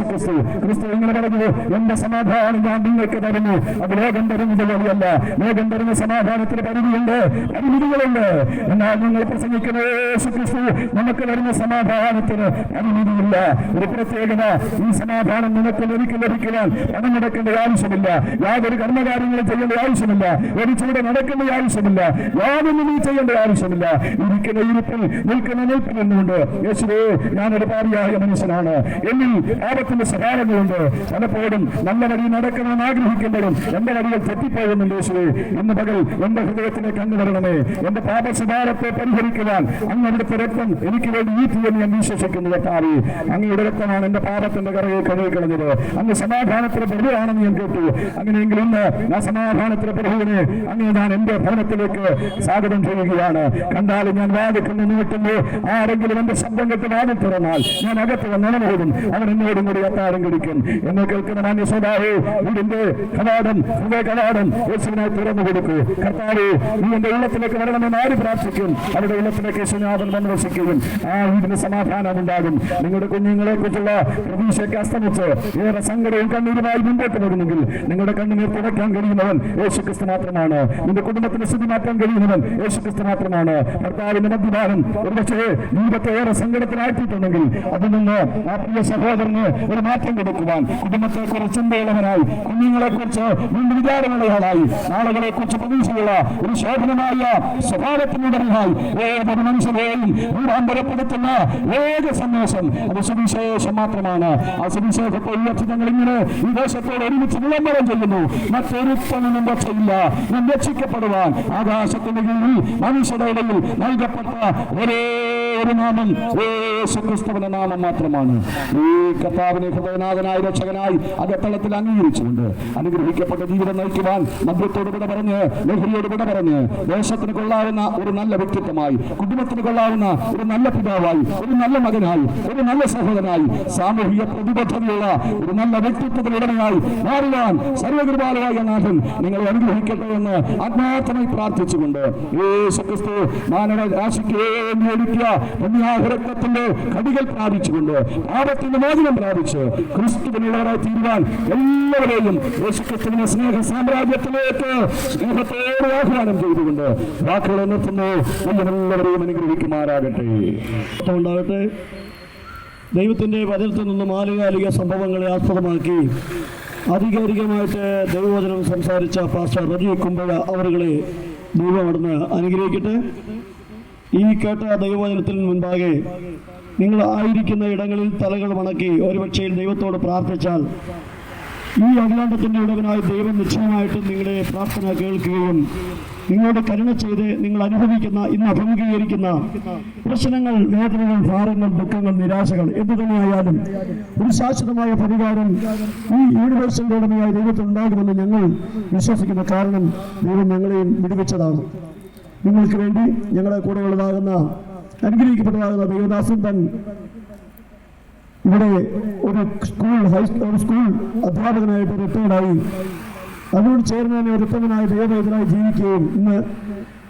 ക്രിസ്തു ക്രിസ്തു ഇങ്ങനെ പറഞ്ഞു എന്റെ സമാധാനം ഞാൻ നിങ്ങൾക്ക് തരുന്നു. അത് ലോകം തരുന്നത് വഴിയല്ല ലോകം തരുന്ന സമാധാനത്തിന് പരിധിയുണ്ട് പരിമിതികളുണ്ട്. എന്നാൽ നിങ്ങൾ പ്രസംഗിക്കുന്ന യേശു ക്രിസ്തു നമുക്ക് തരുന്ന സമാധാനത്തിന് പരിമിതിയില്ല. ഒരു പ്രത്യേകത ഈ സമാധാനം നിനക്ക് ലഭിക്കും ലഭിക്കുവാൻ പണം മുടക്കേണ്ട ആവശ്യമില്ല. യാതൊരു കർമ്മകാര്യങ്ങളും ചെയ്യേണ്ട ആവശ്യമില്ല. ഒരു ചൂട് നടക്കേണ്ട ആവശ്യമില്ല. യാതൊന്നും നീ ചെയ്യേണ്ട ആവശ്യമില്ല. ഇരിക്കുന്ന ഇരിപ്പിൽ നിൽക്കുന്ന നിൽപ്പിൽ എന്നുകൊണ്ട് യേശുവേ ഞാൻ ഒരുപാടിയായ മനുഷ്യനാണ്. എന്നിൽ പാപത്തിന്റെ സഹായങ്ങളുണ്ട്. പലപ്പോഴും നല്ല വഴി നടക്കണമെന്ന് ആഗ്രഹിക്കുമ്പോഴും എന്റെ വഴികൾ തെറ്റിപ്പോകുന്നുണ്ട് യേശുവേ. ഇന്ന് പകൽ എന്റെ ഹൃദയത്തിനെ കണ്ടുവരണമേ എന്റെ പാപ സ്വഭാവത്തെ പരിഹരിക്കുവാൻ അങ്ങ് അവിടുത്തെ രക്തം എനിക്ക് വേണ്ടി ഈറ്റി എന്ന് ഞാൻ വിശ്വസിക്കുന്നു കർത്താവേ. അങ്ങയുടെ രക്തമാണ് എന്റെ പാപത്തിന്റെ കറയെ കഴുകിക്കളഞ്ഞത് അങ്ങ് സമാധാനത്തിന് പ്രഭുവാണെന്ന് ഞാൻ കേട്ടു. അങ്ങനെയെങ്കിൽ ഇന്ന് ആ സമാധാനത്തിന് പ്രഭുവിനെ അങ്ങ് ഞാൻ എന്റെ ഭവനത്തിലേക്ക് സ്വാഗതം ചെയ്യുകയാണ്. കണ്ടാലും ഞാൻ വാദിക്കുന്നു വെക്കുന്നു ആരെങ്കിലും എന്റെ ശബ്ദം കെട്ട് വാദി തുറന്നാൽ ഞാൻ അകത്ത് പോകും അവൻ എന്നോടും കൂടി അത്താരം കടിക്കും എന്നെ കേൾക്കുന്ന മാന്യ സ്വഭാവേ വീടിന്റെ കവാടം ഹൃദയ കവാടം യേശുവിനായി തുറന്നു കൊടുക്കൂ. കർത്താവ് നീ എന്റെ ഉള്ളത്തിലേക്ക് വരണമെന്ന് ആര് പ്രാർത്ഥിക്കും? അവരുടെ ഉള്ളത്തിലേക്ക് യേശുനാഥൻ വന്ന് വസിക്കുകയും ആ വീടിന് സമാധാനം ഉണ്ടാകും. നിങ്ങളുടെ കുഞ്ഞുങ്ങളെ കുറിച്ചുള്ള പ്രതീക്ഷയ്ക്ക് അസ്തമിച്ച് ഏറെ സങ്കടവും കണ്ണീരുമായി മുമ്പോട്ട് വരുന്നെങ്കിൽ നിങ്ങളുടെ കണ്ണുനീർ തുടയ്ക്കാൻ കഴിയുന്നവൻ യേശുക്രിസ്തു മാത്രമാണ്. നിന്റെ കുടുംബത്തിന് സ്ഥിതി മാറ്റാൻ കഴിയുന്നവൻ യേശുക്രിസ്തു മാത്രമാണ്. ഭർത്താവിന്റെ മദ്യപാനം ഒരുപക്ഷേ ജീവിതത്തെ ഏറെ സങ്കടത്തിലാക്കിയിട്ടുണ്ടെങ്കിൽ അതിൽ നിന്ന് ആ പ്രിയ സഹോദരന് ഒരു മാറ്റം കൊടുക്കുവാൻ കുടുംബത്തെ കുറിച്ച് ചിന്തയുള്ളവനായി കുഞ്ഞുങ്ങളെ കുറിച്ച് വീണ്ടും വിചാരമുള്ളയാളായി നാളുകളെ കുറിച്ച് പ്രതീക്ഷയുള്ള ഒരു ശോഭനമായ സ്വഭാവത്തിനുടനായി ഏതൊരു മനുഷ്യനെയും രൂപാന്തരപ്പെടുത്തുന്ന ഏക സന്ദേശം. അത് സുവിശേഷം മാത്രമാണ്. ആ സുവിശേഷത്തെ ഈ ഞങ്ങൾ ഇങ്ങനെ ഈ ദേശത്തോട് ഒരുമിച്ച് വിളംബരം ചെയ്യുന്നു. മറ്റൊരുത്തനും രക്ഷയില്ല ഞാൻ രക്ഷിക്കപ്പെടുവാൻ. ആകാശത്തിന്റെ കീഴിൽ മനുഷ്യരുടെ ഇടയിൽ നൽകപ്പെട്ട ഒരേ ഒരു നാമം യേശു ക്രിസ്തുവിന്റെ നാമം മാത്രമാണ്. ഈ കർത്താവിനെ ഹൃദയനാഥനായ രക്ഷകനായി അകത്തളത്തിൽ അംഗീകരിച്ചുകൊണ്ട് അനുഗ്രഹിക്കപ്പെട്ട ജീവിതം നയിക്കുവാൻ മദ്യത്തോട് വിട പറഞ്ഞ് ലഹരിയോട് വിട പറഞ്ഞ് ദേശത്തിന് കൊള്ളാവുന്ന ഒരു നല്ല വ്യക്തിത്വമായി കുടുംബത്തിന് കൊള്ളാവുന്ന ഒരു നല്ല പിതാവായി ഒരു നല്ല മകനായി ഒരു നല്ല സഹോദരനായി സാമൂഹിക പ്രതിബദ്ധതയുള്ള ഒരു നല്ല വ്യക്തിത്വത്തിന് ഉടനെയായി മാറുവാൻ സർവകൃപാലയായ നാഥൻ നിങ്ങളെ അനുഗ്രഹിക്കട്ടെ എന്ന് ആത്മാർത്ഥമായി പ്രാർത്ഥിച്ചുകൊണ്ട് യേശുക്രിസ്തു മാനവ രാശിക്ക് വേണ്ടി ഒരുക്കിയ പുണ്യാഹരത്വത്തിന്റെ കടികൾ പ്രാപിച്ചുകൊണ്ട് പാപത്തിന്റെ മോചനം പ്രാപിച്ച് ക്രിസ്തുവിനുള്ളവരായി തീരുവാൻ എല്ലാവരെയും യേശുക്രിസ്തുവിനെ സ്നേഹ സാമ്രാജ്യത്തിലേക്ക് സ്നേഹത്തോടെ ആഹ്വാനം ചെയ്തുകൊണ്ട് വാക്കുകൾ നിർത്തുന്നു. എല്ലാവരെയും അനുഗ്രഹിക്കുമാറാകട്ടെ. ഉണ്ടാകട്ടെ. ദൈവത്തിന്റെ വചനത്തിൽ നിന്ന് മാലികാലിക സംഭവങ്ങളെ ആസ്പദമാക്കി ആധികാരികമായിട്ട് ദൈവവചനം സംസാരിച്ച പാസ്റ്റർ റജി കുമ്പഴ അവരുകളെ ദൈവം അവിടുന്ന് അനുഗ്രഹിക്കട്ടെ. ഈ കേട്ട ദൈവവചനത്തിന് മുൻപാകെ നിങ്ങൾ ആയിരിക്കുന്ന ഇടങ്ങളിൽ തലകൾ മണക്കി ഒരുപക്ഷെ ദൈവത്തോട് പ്രാർത്ഥിച്ചാൽ ഈ അഖിലാണ്ടത്തിന്റെ ഉടവനായ ദൈവം നിശ്ചയമായിട്ടും നിങ്ങളുടെ പ്രാർത്ഥന കേൾക്കുകയും നിങ്ങളോട് കരുണ ചെയ്ത് നിങ്ങൾ അനുഭവിക്കുന്ന ഇന്ന് അഭിമുഖീകരിക്കുന്ന പ്രശ്നങ്ങൾ വേദനകൾ ഭാരങ്ങൾ ദുഃഖങ്ങൾ നിരാശകൾ എന്തു തന്നെയായാലും ഒരു ശാശ്വതമായ പരിഹാരം ഈ യൂണിവേഴ്സിന്റെ ഉടമയായ ദൈവത്തിനുണ്ടാകുമെന്ന് ഞങ്ങൾ വിശ്വസിക്കുന്ന കാരണം ദൈവം ഞങ്ങളെയും വിടുവിച്ചതാണ്. നിങ്ങൾക്ക് വേണ്ടി ഞങ്ങളുടെ കൂടെ ഉള്ളതാകുന്ന അനുഗ്രഹിക്കപ്പെട്ടതാകുന്ന ദൈവദാസൻ തൻ ഇവിടെ ഒരു സ്കൂൾ ഹൈ ഒരു സ്കൂൾ അധ്യാപകനായിട്ട് റിട്ടയർഡായി അതിനോട് ചേർന്ന് തന്നെ ഒരു ഉത്തമനായ ദൈവവേദനായി ജീവിക്കുകയും ഇന്ന്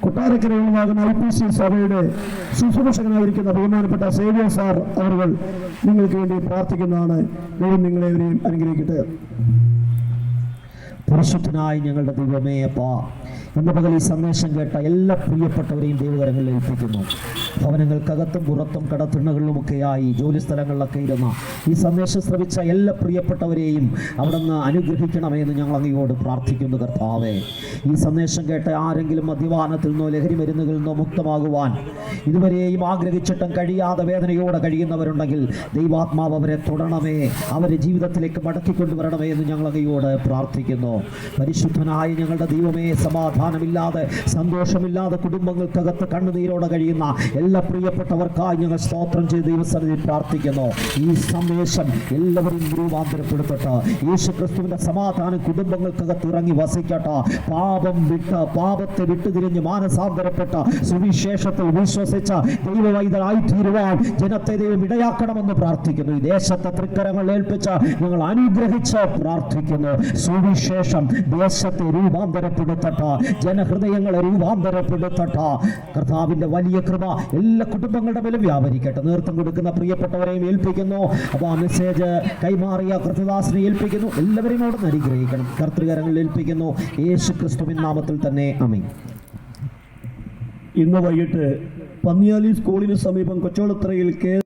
കൊട്ടാരക്കരയുള്ളതാകുന്ന ഐ പി സി സഭയുടെ ശുശ്രൂഷകനായിരിക്കുന്ന ബഹുമാനപ്പെട്ട സേവിയർ സാർ അവർ നിങ്ങൾക്ക് വേണ്ടി പ്രാർത്ഥിക്കുന്നതാണ്. ദൈവം നിങ്ങളെവരെയും അനുഗ്രഹിക്കട്ടെ. പുരുഷത്തിനായി ഞങ്ങളുടെ ദൈവമേ അപ്പാ. ഇന്ന് പകൽ ഈ സന്ദേശം കേട്ട എല്ലാ പ്രിയപ്പെട്ടവരെയും ദൈവകരങ്ങളിൽ ഏൽപ്പിക്കുന്നു. ഭവനങ്ങൾക്കകത്തും പുറത്തും കടത്തിണ്ണകളിലുമൊക്കെയായി ജോലി സ്ഥലങ്ങളിലൊക്കെ ഇരുന്ന ഈ സന്ദേശം ശ്രമിച്ച എല്ലാ പ്രിയപ്പെട്ടവരെയും അവിടുന്ന് അനുഗ്രഹിക്കണമെന്ന് ഞങ്ങൾ അങ്ങയോട് പ്രാർത്ഥിക്കുന്നു കർത്താവേ. ഈ സന്ദേശം കേട്ട ആരെങ്കിലും മദ്യപാനത്തിൽ നിന്നോ ലഹരി മരുന്നുകളിൽ നിന്നോ മുക്തമാകുവാൻ ഇതുവരെയും ആഗ്രഹിച്ചിട്ടും കഴിയാതെ വേദനയോടെ കഴിയുന്നവരുണ്ടെങ്കിൽ ദൈവാത്മാവ് അവരെ തുടരണമേ അവരെ ജീവിതത്തിലേക്ക് മടക്കിക്കൊണ്ടുവരണമേ എന്ന് ഞങ്ങൾ അങ്ങയോട് പ്രാർത്ഥിക്കുന്നു. പരിശുദ്ധനായ ഞങ്ങളുടെ ദൈവമേ സമാധാനമില്ലാതെ സന്തോഷമില്ലാതെ കുടുംബങ്ങൾക്കകത്ത് കണ്ണുനീരോടെ കഴിയുന്ന എല്ലാ പ്രിയപ്പെട്ടവർക്കായി ഞങ്ങൾ സ്തോത്രം ചെയ്ത് ദൈവസന്നിധി പ്രാർത്ഥിക്കുന്നു. ഈ സന്ദേശം എല്ലാവരും രൂപാന്തരപ്പെടുത്തട്ടെ. യേശു ക്രിസ്തുവിന്റെ സമാധാനം കുടുംബങ്ങൾക്കകത്ത് ഇറങ്ങി വസിക്കട്ടെ. പാപം വിട്ട് പാപത്തെ വിട്ടുതിരിഞ്ഞ് മാനസാന്തരപ്പെട്ട സുവിശേഷത്തിൽ വിശ്വസിച്ച ദൈവവൈതരായി തീരുവാൻ ജനത്തെ ദൈവം ഇടയാക്കണമെന്ന് പ്രാർത്ഥിക്കുന്നു. ഈ ദേശത്തെ തൃക്കരങ്ങൾ ഏൽപ്പിച്ച് ഞങ്ങൾ അനുഗ്രഹിച്ച് പ്രാർത്ഥിക്കുന്നു. സുവിശേഷം ദേശത്തെ രൂപാന്തരപ്പെടുത്തട്ട. ജനഹൃദയങ്ങളെ രൂപാന്തരപ്പെടുത്തട്ട. കർത്താവിന്റെ വലിയ കൃപ എല്ലാ കുടുംബങ്ങളുടെ മേലും വ്യാപരിക്കട്ടെ. നേതൃത്വം കൊടുക്കുന്ന പ്രിയപ്പെട്ടവരെയും ഏൽപ്പിക്കുന്നു. അപ്പോൾ ആ മെസ്സേജ് കൈമാറിയ കൃത്യദാസിനെ ഏൽപ്പിക്കുന്നു. എല്ലാവരെയും അവിടെ നിന്ന് അനുഗ്രഹിക്കണം. കർത്തൃകരങ്ങളിൽ ഏൽപ്പിക്കുന്നു. യേശു ക്രിസ്തുവിൻ നാമത്തിൽ തന്നെ. അമീൻ ഇന്ന് വൈകിട്ട് പന്നിയാലി സ്കൂളിന് സമീപം കൊച്ചോളത്തറയിൽ കെ